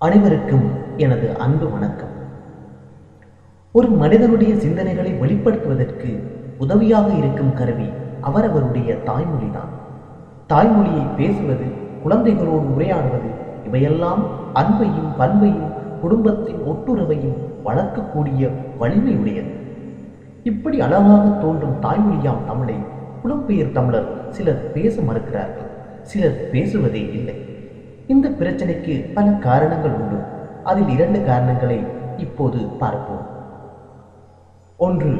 அனைவருக்கும் எனது அன்பு வணக்கம். ஒரு மனிதனுடைய சிந்தனைகளை வெளிப்படுத்துவதற்கு உதவியாக இருக்கும் கருவி அவரவருடைய தாய்மொழிதான். தாய்மொழியை பேசுவது குழந்தைகளோடு உரையாடுவது இவையெல்லாம் அன்பையும் பண்பையும் குடும்பத்தின் ஒட்டுறவையும் வளர்க்கக்கூடிய வலிமையுடையது. இப்படி அழகாக தோன்றும் தாய்மொழியாம் தமிழை புலம்பெயர் தமிழர் சிலர் பேச மறுக்கிறார்கள் சிலர் பேசுவதே இல்லை. இந்த பிரச்சனைக்கு பல காரணங்கள் உண்டு. அதில் இரண்டு காரணங்களை இப்போது பார்ப்போம். ஒன்று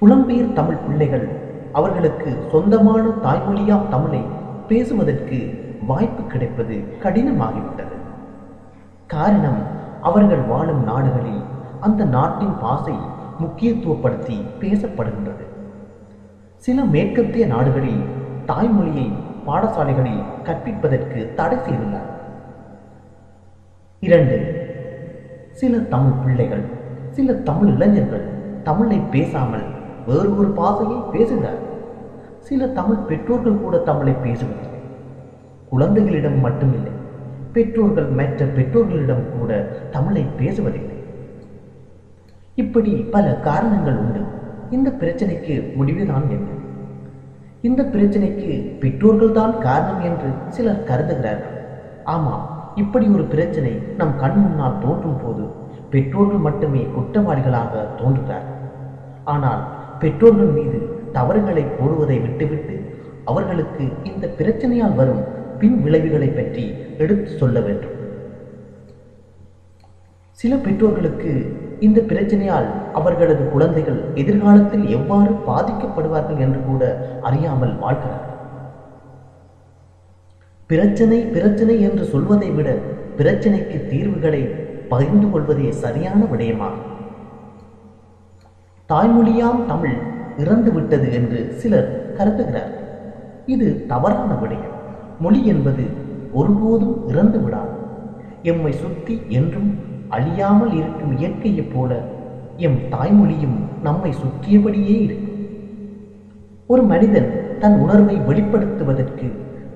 புலம்பெயர் தமிழ் பிள்ளைகள் அவர்களுக்கு சொந்தமான தாய்மொழியாம் தமிழை பேசுவதற்கு வாய்ப்பு கிடைப்பது கடினமாகிவிட்டது. காரணம் அவர்கள் வாழும் நாடுகளில் அந்த நாட்டின் பாசை முக்கியத்துவப்படுத்தி பேசப்படுகின்றது. சில மேற்கத்திய நாடுகளில் தாய்மொழியை பாடசாலைகளில் கற்பிப்பதற்கு தடை செய்துள்ளார். இரண்டு சில தமிழ் பிள்ளைகள் சில தமிழ் இளைஞர்கள் தமிழை பேசாமல் வேறு ஒரு பாசையை பேசுகிறார். சில தமிழ் பெற்றோர்கள் கூட தமிழை பேசுவதில்லை. குழந்தைகளிடம் மட்டுமில்லை பெற்றோர்கள் மற்ற பெற்றோர்களிடம் கூட தமிழை பேசுவதில்லை. இப்படி பல காரணங்கள் உண்டு. இந்த பிரச்சனைக்கு முடிவுதான் என்ன இந்த பிரச்சனைக்கு பெற்றோர்கள் தான் காரணம் என்று சிலர் கருதுகிறார்கள். ஆமாம் இப்படி ஒரு பிரச்சனை நம் கண் முன்னால் தோன்றும் போது பெற்றோர்கள் மட்டுமே குற்றவாளிகளாக தோன்றுகிறார்கள் ஆனால் பெற்றோர்கள் மீது தவறுகளை போடுவதை விட்டுவிட்டு அவர்களுக்கு இந்த பிரச்சனையால் வரும் பின் விளைவுகளை பற்றி எடுத்து சொல்ல வேண்டும். சில பெற்றோர்களுக்கு இந்த பிரச்சனையால் அவர்களது குழந்தைகள் எதிர்காலத்தில் எவ்வாறு பாதிக்கப்படுவார்கள் என்று கூட அறியாமல் வாழ்கிறார்கள். பிரச்சனை பிரச்சனை என்று சொல்வதை விட பிரச்சனைக்கு தீர்வுகளை பகிர்ந்து கொள்வதே சரியான விடயமாகும். தாய்மொழியாம் தமிழ் இறந்து விட்டது என்று சிலர் கருதுகிறார்கள் இது தவறான விடயம். மொழி என்பது ஒருபோதும் இறந்து விடாது. எம்மை சுற்றி என்றும் அழியாமல் இருக்கும் இயற்கையைப் போல எம் தாய்மொழியும் நம்மை சுற்றியபடியே இருக்கும் ஒரு மனிதன் தன் உணர்வை வெளிப்படுத்துவதற்கு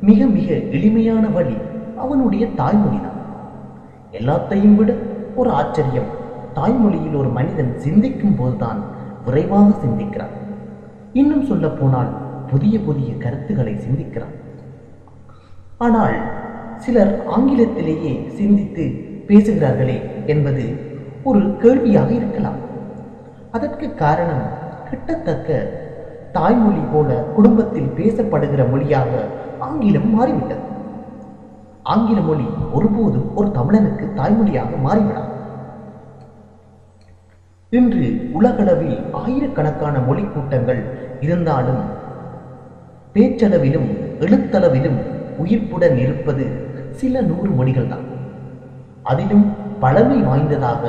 மிக மிக எளிமையான வழி அவனுடைய தாய்மொழிதான். எல்லாத்தையும் விட ஒரு ஆச்சரியம் தாய்மொழியில் ஒரு மனிதன் சிந்திக்கும் போதுதான் விரைவாக சிந்திக்கிறான். இன்னும் சொல்ல போனால் புதிய புதிய கருத்துக்களை சிந்திக்கிறான். ஆனால் சிலர் ஆங்கிலத்திலேயே சிந்தித்து பேசுகிறார்களே என்பது ஒரு கேள்வியாக இருக்கலாம். அதற்கு காரணம் கிட்டத்தக்க தாய்மொழி போல குடும்பத்தில் பேசப்படுகிற மொழியாக ஆங்கிலம் மாறிவிட்டது. ஆங்கில மொழி ஒருபோதும் ஒரு தமிழனுக்கு தாய்மொழியாக மாறிவிடாது. இன்று உலகளவில் ஆயிரக்கணக்கான மொழி கூட்டங்கள் இருந்தாலும் பேச்சளவிலும் எழுத்தளவிலும் உயிர்ப்புடன் இருப்பது சில நூறு மொழிகள் தான் அதிலும் பழமை வாய்ந்ததாக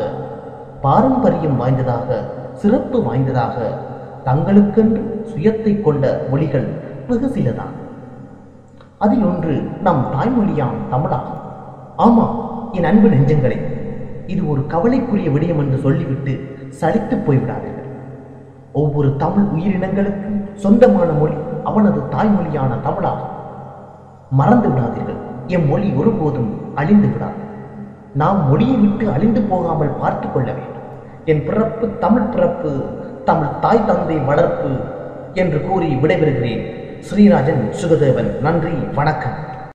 பாரம்பரியம் வாய்ந்ததாக சிறப்பு வாய்ந்ததாக தங்களுக்கென்று சுயத்தை கொண்ட மொழிகள் வெகு சிலதான். அதில் ஒன்று நம் தாய்மொழியாம் தமிழாகும். ஆமாம் என் அன்பு நெஞ்சங்களே இது ஒரு கவலைக்குரிய விடயம் என்று சொல்லிவிட்டு சலித்து போய்விடாதீர்கள். ஒவ்வொரு தமிழ் உயிரினங்களுக்கும் சொந்தமான மொழி அவனது தாய்மொழியான தமிழாகும். மறந்து விடாதீர்கள் எம் மொழி ஒருபோதும் அழிந்து விடாது. நாம் மொழியை விட்டு அழிந்து போகாமல் பார்த்து கொள்ள வேண்டும். என் பிறப்பு தமிழ் பிறப்பு தமிழ் தாய் தந்தை வளர்ப்பு என்று கூறி விடைபெறுகிறேன். ஸ்ரீராஜன் சுகதேவன் நன்றி வணக்கம்.